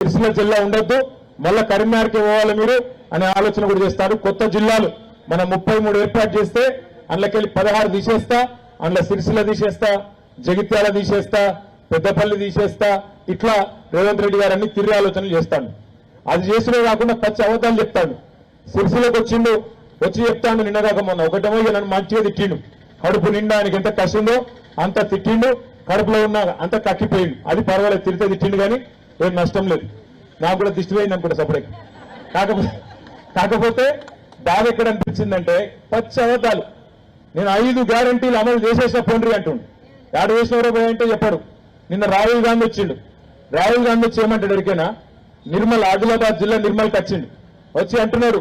సిరిసిల్ల జిల్లా ఉండొద్దు. మళ్ళా కరీంనగర్కి పోవాలి మీరు అనే ఆలోచన కూడా చేస్తారు. కొత్త జిల్లాలు మన ముప్పై మూడు ఏర్పాటు చేస్తే అందులోకెళ్ళి పదహారు తీసేస్తా అందులో సిరిసిల్ల తీసేస్తా జగిత్యాల తీసేస్తా పెద్దపల్లి తీసేస్తా ఇట్లా రేవంత్ రెడ్డి గారు అన్ని తిరిగి ఆలోచనలు చేస్తాడు. అది చేసినే కాకుండా పచ్చి అబద్ధాలు చెప్తాడు. సిరిసిల్లకు వచ్చిండు వచ్చి చెప్తాడు నిన్నగాక మొన్న ఒకటేమో నన్ను మంచిగా తిట్టిండు. కడుపు నిండా ఆయనకి ఎంత కసిందో అంత తిట్టిండు కడుపులో ఉన్న అంత కక్కిపోయిండు. అది పర్వాలేదు తిరితే తిట్టిండు కానీ ఏం నష్టం లేదు. నాకు కూడా దిష్టి పోయింది అనుకుంటా సపరేట్. కాకపోతే కాకపోతే బాధ ఎక్కడ అనిపించిందంటే పచ్చి అబద్ధాలు. నేను ఐదు గ్యారంటీలు అమలు చేసేసిన పోండ్రి అంటుండు. యాడ వేసినవరో పోయంటే చెప్పాడు. నిన్న రాహుల్ గాంధీ వచ్చిండు. రాహుల్ గాంధీ వచ్చి ఏమంటాడు ఎడికైనా నిర్మల్ ఆదిలాబాద్ జిల్లా నిర్మల్కి వచ్చిండు. వచ్చి అంటున్నాడు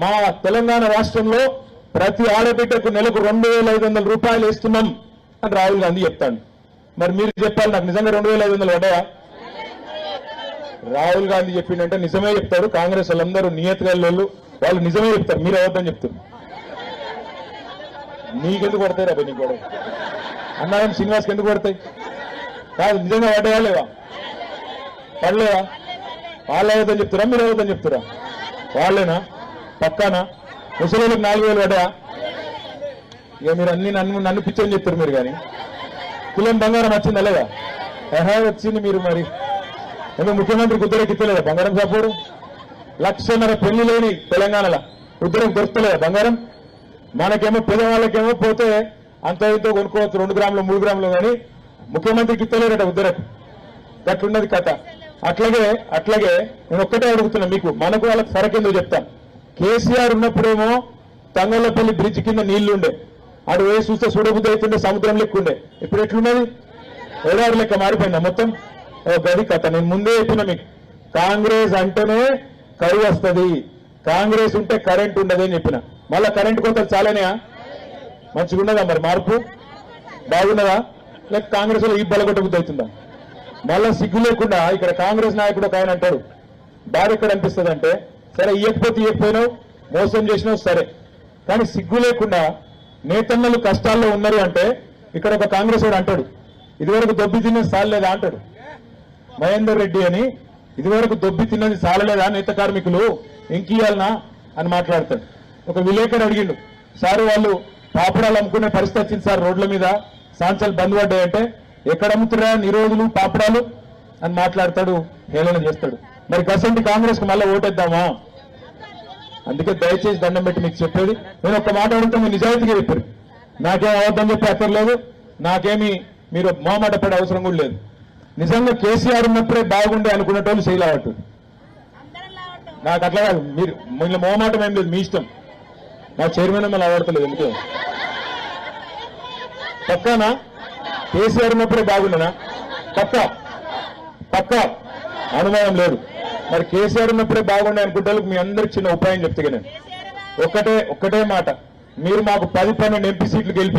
మా తెలంగాణ రాష్ట్రంలో ప్రతి ఆడబిడ్డకు నెలకు రెండు వేల ఐదు వందల రూపాయలు ఇస్తున్నాం అని రాహుల్ గాంధీ చెప్తాను మరి మీరు చెప్పాలి నాకు నిజంగా రెండు వేల ఐదు వందలు పడ్డాయా? రాహుల్ గాంధీ చెప్పిండంటే నిజమే చెప్తారు కాంగ్రెస్ వాళ్ళందరూ నియతగాళ్ళు వాళ్ళు వాళ్ళు నిజమే చెప్తారు మీరు అవద్దని చెప్తారు. నీకెందుకు పడతాయి రా నీకు కూడా అన్నారం శ్రీనివాస్కి ఎందుకు పడతాయి? కాదు నిజంగా పడ్డాయా లేవా? పడలేవా వాళ్ళు అవద్దని చెప్తారా మీరు అవద్దని చెప్తారా? వాళ్ళేనా? పక్కానా? ముసలిలకు నాలుగు వేలు పడ్డా ఇక మీరు అన్ని నన్ను నన్ను పిచ్చని చెప్తారు మీరు కానీ. తులం బంగారం వచ్చిందా లేదా? ఎహా వచ్చింది మీరు మరి. ఎందుకు ముఖ్యమంత్రి కుద్దరికి ఇచ్చలేదా బంగారం సపోరు లక్షన్నర పెళ్ళి లేని తెలంగాణలో. ఉద్దరం దొరుకుతలేదా బంగారం? మనకేమో పేదవాళ్ళకేమో పోతే అంత ఇంతో కొనుక్కోవచ్చు రెండు గ్రాములు మూడు గ్రాములు కానీ. ముఖ్యమంత్రికి ఇస్తలేరట ఉద్దరకు. అట్లున్నది కథ. అట్లాగే అట్లాగే నేను ఒక్కటే అడుగుతున్నా మీకు. మనకు వాళ్ళకి ఫరక్ చెప్తా? చెప్తాను కేసీఆర్ ఉన్నప్పుడేమో తంగళ్ళపల్లి బ్రిడ్జ్ కింద నీళ్ళు ఉండే. ఆడు వేసి చూస్తే చూడబుద్ధి అవుతుండే సముద్రం లెక్కుండే ఇప్పుడు ఎట్లున్నది? ఏడాది లెక్క మారిపోయిందా మొత్తం? గది కథ నేను ముందే చెప్పిన మీకు కాంగ్రెస్ అంటేనే కరువు వస్తుంది. కాంగ్రెస్ ఉంటే కరెంట్ ఉండదు అని చెప్పిన. మళ్ళా కరెంట్ కొంత చాలనే మంచిగా ఉన్నదా మరి మార్పు? బాగున్నదా? లేక కాంగ్రెస్లో ఈ బలగొట్ట అవుతుందా? మళ్ళా సిగ్గు లేకుండా ఇక్కడ కాంగ్రెస్ నాయకుడు ఒక ఆయన అంటాడు. బాధ ఎక్కడ అనిపిస్తుంది అంటే సరే ఇయ్యకపోతే ఇయ్యకపోయినావు మోసం చేసినావు సరే. కానీ సిగ్గు లేకుండా నేతన్నలు కష్టాల్లో ఉన్నారు అంటే ఇక్కడ ఒక కాంగ్రెస్ వాడు అంటాడు. ఇదివరకు దొబ్బి తిన్నది సాలలేదా అంటాడు. మహేందర్ రెడ్డి అని ఇదివరకు దొబ్బి తిన్నది సాలలేదా నేత కార్మికులు? ఇంకియాలనా అని మాట్లాడతాడు. ఒక విలేకరు అడిగిండు సార్ వాళ్ళు పాపడాలు అమ్ముకునే పరిస్థితి వచ్చింది సార్ రోడ్ల మీద. సాంచలు బంద్ పడ్డాయంటే ఎక్కడ అమ్ముతున్నా నిరోధులు పాపడాలు? అని మాట్లాడతాడు హేళన చేస్తాడు. మరి గసంటి కాంగ్రెస్కు మళ్ళీ ఓటేద్దామా? అందుకే దయచేసి దండం పెట్టి మీకు చెప్పేది నేను ఒక మాట అడుగుతా మీరు నిజాయితీగా చెప్పారు. నాకేం అవద్దం చెప్పే అక్కర్లేదు. నాకేమి మీరు మోమాట పడే అవసరం కూడా లేదు. నిజంగా కేసీఆర్ ఉన్నప్పుడే బాగుండే అనుకునేటోళ్ళు చేయలేవట్టు నాకు అట్లా కాదు మీరు మిమ్మల్ని మోమాటం ఏం లేదు మీ ఇష్టం. నా చైర్మన్ మిమ్మల్ని అవడతలేదు ఎందుకే? పక్కానా? కేసీఆర్ ఉన్నప్పుడే బాగుండేనా? పక్కా? పక్కా? అనుమానం లేదు. మరి కేసీఆర్ ఉన్నప్పుడే బాగుండే అనుకుంటే మీ అందరికి చిన్న ఉపాయం చెప్తే నేను ఒక్కటే ఒక్కటే మాట. మీరు మాకు పది పన్నెండు ఎంపీ సీట్లు గెలిపి